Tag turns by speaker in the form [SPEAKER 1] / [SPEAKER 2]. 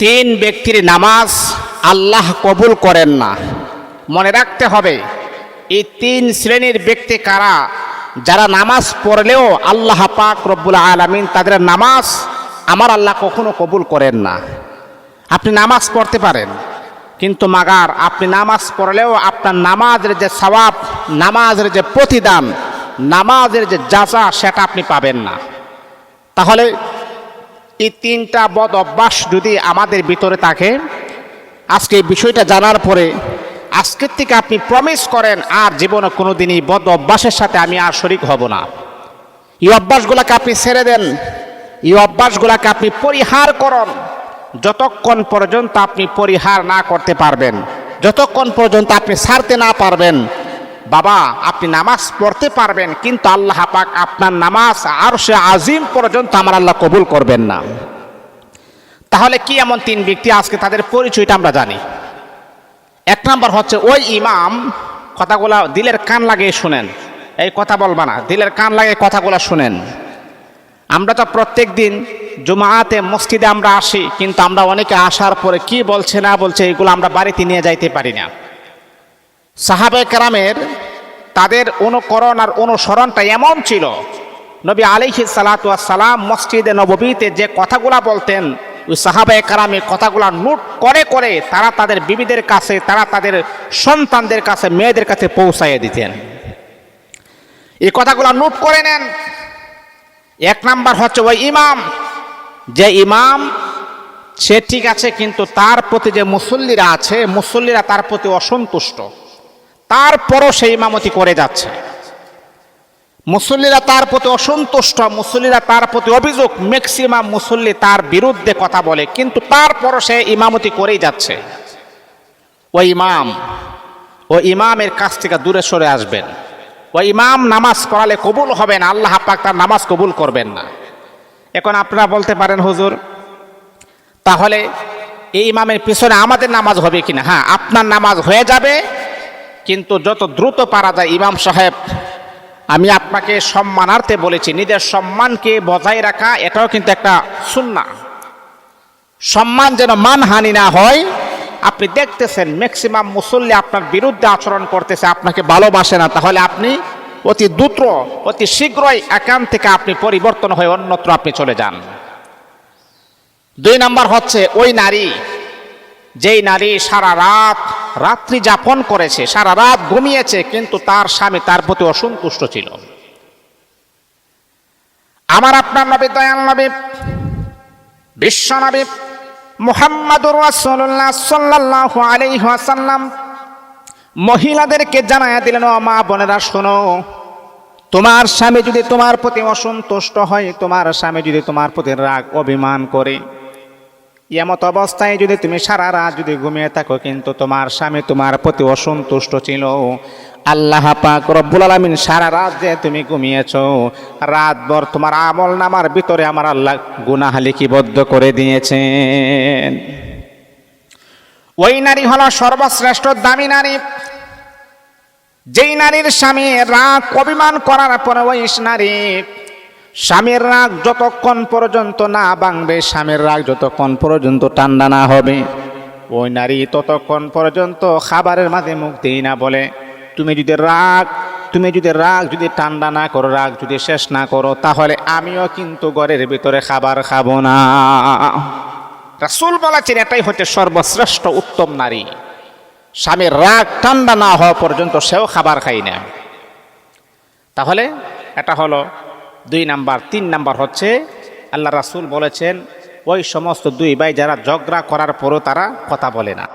[SPEAKER 1] তিন ব্যক্তির নামাজ আল্লাহ কবুল করেন না। মনে রাখতে হবে, এই তিন শ্রেণির ব্যক্তি কারা? যারা নামাজ পড়লেও আল্লাহ পাক রব্বুল আলমিন তাদের নামাজ আমার আল্লাহ কখনো কবুল করেন না। আপনি নামাজ পড়তে পারেন, কিন্তু মাগার আপনি নামাজ পড়লেও আপনার নামাজের যে সওয়াব, নামাজের যে প্রতিদান, নামাজের যে যাচা, সেটা আপনি পাবেন না। তাহলে এই তিনটা বদ অভ্যাস যদি আমাদের ভিতরে থাকে, আজকে এই বিষয়টা জানার পরে আজকের থেকে আপনি প্রমিস করেন, আর জীবনে কোনো দিনই বদ অভ্যাসের সাথে আমি আর শরিক হব না। এই অভ্যাসগুলোকে আপনি ছেড়ে দেন, এই অভ্যাসগুলোকে আপনি পরিহার করুন। যতক্ষণ পর্যন্ত আপনি পরিহার না করতে পারবেন, যতক্ষণ পর্যন্ত আপনি ছাড়তে না পারবেন বাবা, আপনি নামাজ পড়তে পারবেন, কিন্তু আল্লাহ পাক আপনার নামাজ আর সে আজিম পর্যন্ত আমার আল্লাহ কবুল করবেন না। তাহলে কি এমন তিন ব্যক্তি, আজকে তাদের পরিচয়টা আমরা জানি। এক নম্বর হচ্ছে, ওই ইমাম, কথাগুলা দিলের কান লাগিয়ে শুনেন। এই কথা বলবা না, দিলের কান লাগিয়ে কথাগুলো শুনেন। আমরা তো প্রত্যেক দিন জুমাতে মসজিদে আমরা আসি, কিন্তু আমরা অনেকে আসার পরে কি বলছে না বলছে, এগুলো আমরা বাড়িতে নিয়ে যাইতে পারি না। সাহাবে কেরামের তাদের অনুকরণ আর অনুসরণটা এমন ছিল। নবী আলিহি সালাম মসজিদে নববীতে যে কথাগুলা বলতেন, ওই সাহাবে কারামে কথাগুলা নোট করে করে তারা তাদের বিবিদের কাছে, তারা তাদের সন্তানদের কাছে, মেয়েদের কাছে পৌঁছাইয়ে দিতেন। এই কথাগুলা নোট করে নেন। এক নাম্বার হচ্ছে, ওই ইমাম, যে ইমাম, সে ঠিক আছে, কিন্তু তার প্রতি যে মুসল্লিরা আছে, মুসল্লিরা তার প্রতি অসন্তুষ্ট। তারপরও সে ইমামতি করে যাচ্ছে। মুসল্লিরা তার প্রতি অসন্তুষ্ট, মুসল্লিরা তার প্রতি অভিযোগ ম্যাক্সিমাম মুসল্লি তার বিরুদ্ধে কথা বলে, কিন্তু তারপরও সে ইমামতি করেই যাচ্ছে। ওই ইমাম, ও ইমামের কাছ থেকে দূরে সরে আসবেন। ওই ইমাম, নামাজ পড়ালে কবুল হবে না আল্লাহ পাক তার নামাজ কবুল করবেন না। এখন আপনারা বলতে পারেন, হুজুর, তাহলে এই ইমামের পিছনে আমাদের নামাজ হবে কিনা? হ্যাঁ আপনার নামাজ হয়ে যাবে কিন্তু যত দ্রুত পারা যায় ইমাম সাহেব, আমি আপনাকে সম্মানার্থে বলেছি, নিজের সম্মানকে বজায় রাখা, এটাও কিন্তু একটা সুন্না। সম্মান যেন মানহানি না হয়, আপনি দেখতেছেন ম্যাক্সিমাম মুসল্লি আপনার বিরুদ্ধে আচরণ করতেছে, আপনাকে ভালোবাসে না, তাহলে আপনি অতি দ্রুত, অতি শীঘ্রই একান থেকে আপনি পরিবর্তন হয়ে অন্যত্র আপনি চলে যান। দুই নাম্বার হচ্ছে ওই নারী, যেই নারী সারা রাত রাত্রি যাপন করেছে, সারা রাত ঘুমিয়েছে, কিন্তু তার স্বামী তার প্রতি অসন্তুষ্ট ছিল। আমার আপনার নবী, দয়াল নবী, বিশ্ব নবী মুহাম্মাদুর রাসূলুল্লাহ সাল্লাল্লাহু আলাইহি মহিলাদেরকে জানায়া দিলেন, ও মা বোনেরা, শোনো, তোমার স্বামী যদি তোমার প্রতি অসন্তুষ্ট হয়, তোমার স্বামী যদি তোমার প্রতি রাগ, অভিমান করে এমত অবস্থায় যদি তুমি সারা রাত যদি ঘুমিয়ে থাকো, কিন্তু তোমার স্বামী তোমার প্রতি অসন্তুষ্ট ছিল। আল্লাহ পাক রব্বুল আলামিন সারা রাত যে তুমি ঘুমিয়েছো রাতভর তোমার আমল নামার ভিতরে আমার আল্লাহ গুনাহ লিপিবদ্ধ করে দিয়েছেন। ওই নারী হলো সর্বশ্রেষ্ঠ দামি নারী। যেই নারীর স্বামী রাগ অভিমান করার পরে ওই নারী স্বামীর রাগ যতক্ষণ পর্যন্ত না ভাঙবে, স্বামীর রাগ যতক্ষণ পর্যন্ত ঠান্ডা না হবে। ওই নারী ততক্ষণ পর্যন্ত খাবারের মাঝে মুখ দিই না, বলে, তুমি যদি রাগ, তুমি যদি রাগ যদি ঠান্ডা না করো, রাগ যদি শেষ না করো, তাহলে আমিও কিন্তু ঘরের ভিতরে খাবার খাব না। রাসুল বলেছেন, এটাই হচ্ছে সর্বশ্রেষ্ঠ উত্তম নারী। স্বামীর রাগ ঠান্ডা না হওয়া পর্যন্ত সেও খাবার খাই না। তাহলে এটা হলো দুই নাম্বার, তিন নাম্বার হচ্ছে, আল্লাহ রাসুল বলেছেন, ওই সমস্ত দুই ভাই যারা ঝগড়া করার পরও তারা কথা বলে না।